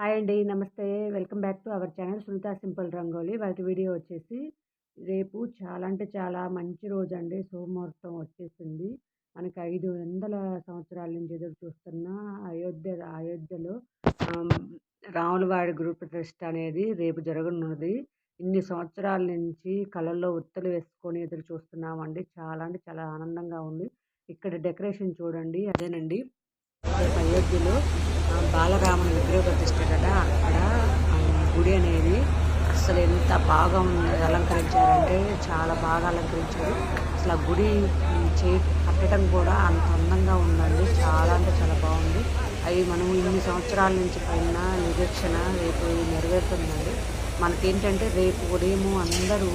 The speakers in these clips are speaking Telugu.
హాయ్ అండి నమస్తే. Welcome back to our channel Sunitha simple rangoli. వాటి వీడియో వచ్చేసి రేపు చాలా అంటే చాలా మంచి రోజు అండి సోమవారం వచ్చేసింది. మనకి ఐదు వందల సంవత్సరాల నుంచి ఎదురు చూస్తున్న అయోధ్య అయోధ్యలో రాములవాడి గురు ప్రతిష్ట అనేది రేపు జరగనున్నది. ఇన్ని సంవత్సరాల నుంచి కళల్లో ఉత్తలు వేసుకొని ఎదురు చూస్తున్నామండి. చాలా అంటే చాలా ఆనందంగా ఉంది. ఇక్కడ డెకరేషన్ చూడండి. అదేనండి. అయోధ్యలో బాలరాముని విగ్రహ ప్రతిష్ట కదా అక్కడ గుడి అనేది అసలు ఎంత బాగా అలంకరించారంటే చాలా బాగా అలంకరించారు. అసలు ఆ గుడి చే కట్టడం కూడా అంత అందంగా ఉందండి. చాలా అంటే చాలా బాగుంది. అవి మనం ఇన్ని సంవత్సరాల నుంచి పైన నిరీక్షణ రేపు నెరవేరుతుందండి. మనకేంటంటే రేపు ఉదయము అందరూ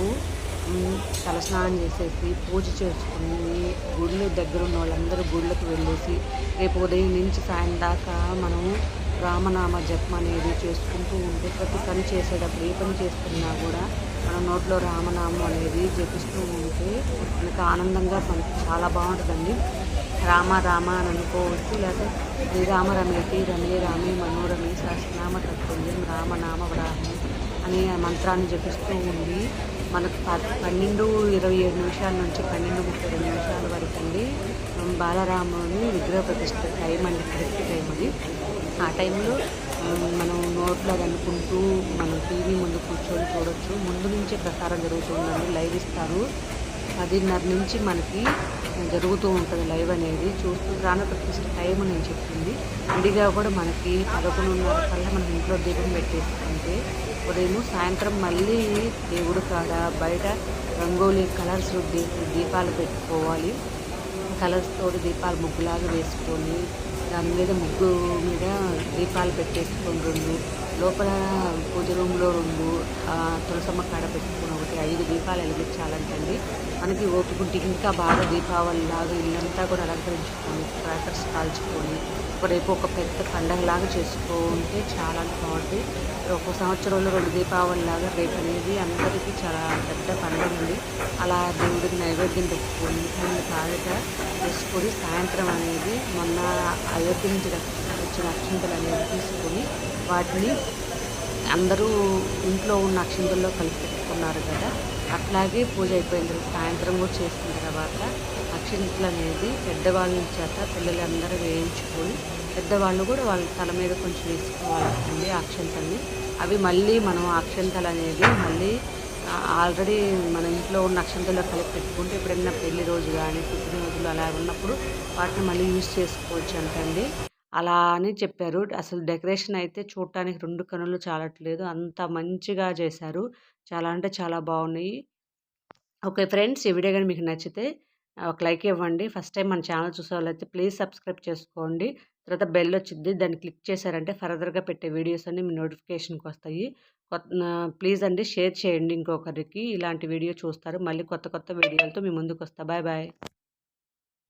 తలస్నానం చేసేసి పూజ చేసుకుని గుళ్ళు దగ్గర ఉన్న వాళ్ళందరూ గుళ్ళకి వెళ్ళేసి రేపు ఉదయం నుంచి సాయం దాకా మనము రామనామ జపం అనేది చేసుకుంటూ ఉంటే ప్రతి పని చేసేటప్పుడు ఏ పని చేస్తున్నా కూడా మన నోట్లో రామనామం అనేది జపిస్తూ ఉంటే మనకు ఆనందంగా మనకి చాలా బాగుంటుందండి. రామ రామ అని అనుకోవచ్చు లేకపోతే శ్రీరామ రమేటి రమే రామే మనోరమే సహస్రనామ తత్తుల్యం రామనామ వ్రాహ్మి అనే మంత్రాన్ని జపిస్తూ ఉండి మనకు పన్నెండు ఇరవై ఏడు నిమిషాల నుంచి పన్నెండు ముప్పై రెండు నిమిషాల వరకు అండి. బాలరాముని విగ్రహ ప్రతిష్ట టైం అండి కరెక్ట్ టైం అది. ఆ టైంలో మనం నోట్లో అనుకుంటూ మనం టీవీ ముందు కూర్చొని చూడొచ్చు. ముందు నుంచే ప్రసారం జరుగుతుందండి. లైవ్ ఇస్తారు. పదిన్నర నుంచి మనకి జరుగుతూ ఉంటుంది లైవ్ అనేది. చూస్తూ ప్రాణ ప్రతిష్ట టైం నేను చెప్తుంది విడిగా కూడా మనకి పదకొండున్నర కల్లా మనం ఇంట్లో దీపం పెట్టేసుకుంటే ఉదయం సాయంత్రం మళ్ళీ దేవుడు కాడ బయట రంగోలీ కలర్స్ దీపాలు పెట్టుకోవాలి. కలర్స్ తోటి దీపాలు ముగ్గులాగా వేసుకొని దాని మీద ముగ్గు మీద దీపాలు పెట్టేసుకొని రెండు లోపల పూజ రూమ్లో రెండు తులసమ్మ కాడ పెట్టుకుని ఒకటి ఐదు దీపాలు వెలిగించాలంటండి. మనకి ఓపికంటే ఇంకా బాగా దీపావళి లాగా ఇల్లంతా కూడా అలంకరించుకొని క్రాకర్స్ కాల్చుకొని రేపు ఒక పెద్ద పండగలాగా చేసుకుంటే చాలా బాగుంటుంది. ఒక సంవత్సరంలో రెండు దీపావళి లాగా రేపు అనేది అందరికీ చాలా పెద్ద పండుగ. ఉంటుంది అలా దేవుడికి నైవేద్యం పెట్టుకొని ముందు తాగట తీసుకొని సాయంత్రం అనేది మొన్న అయోధ్య నుంచి వచ్చిన అక్షింతలు అనేది తీసుకొని వాటిని అందరూ ఇంట్లో ఉన్న అక్షింతల్లో కలిపి పెట్టుకున్నారు కదా. అట్లాగే పూజ అయిపోయిన తర్వాత సాయంత్రం కూడా చేసుకున్న తర్వాత అక్షింతలు అనేది పెద్దవాళ్ళ చేత పిల్లలందరూ వేయించుకొని పెద్దవాళ్ళు కూడా వాళ్ళ తల మీద కొంచెం వేసుకోవాలి అక్షంతల్ని. అవి మళ్ళీ మనం అక్షంతలు అనేది మళ్ళీ ఆల్రెడీ మన ఇంట్లో ఉన్న అక్షంతలో కలిపి పెట్టుకుంటే ఎప్పుడైనా పెళ్ళి రోజు కానీ పుట్టినరోజులు అలా ఉన్నప్పుడు వాటిని మళ్ళీ యూజ్ చేసుకోవచ్చు అంటండి. అలా అని చెప్పారు. అసలు డెకరేషన్ అయితే చూడటానికి రెండు కనులు చాలట్లేదు. అంత మంచిగా చేశారు. చాలా అంటే చాలా బాగున్నాయి. ఓకే ఫ్రెండ్స్ ఈ వీడియో కానీ మీకు నచ్చితే ఒక లైక్ ఇవ్వండి. ఫస్ట్ టైం మన ఛానల్ చూసే వాళ్ళైతే ప్లీజ్ సబ్స్క్రైబ్ చేసుకోండి. తర్వాత బెల్ వచ్చింది. దాన్ని క్లిక్ చేశారంటే ఫర్దర్గా పెట్టే వీడియోస్ అన్నీ మీ నోటిఫికేషన్కి వస్తాయి. ప్లీజ్ అండి షేర్ చేయండి ఇంకొకరికి ఇలాంటి వీడియో చూస్తారు. మళ్ళీ కొత్త కొత్త వీడియోలతో మీ ముందుకు వస్తా బాయ్ బాయ్.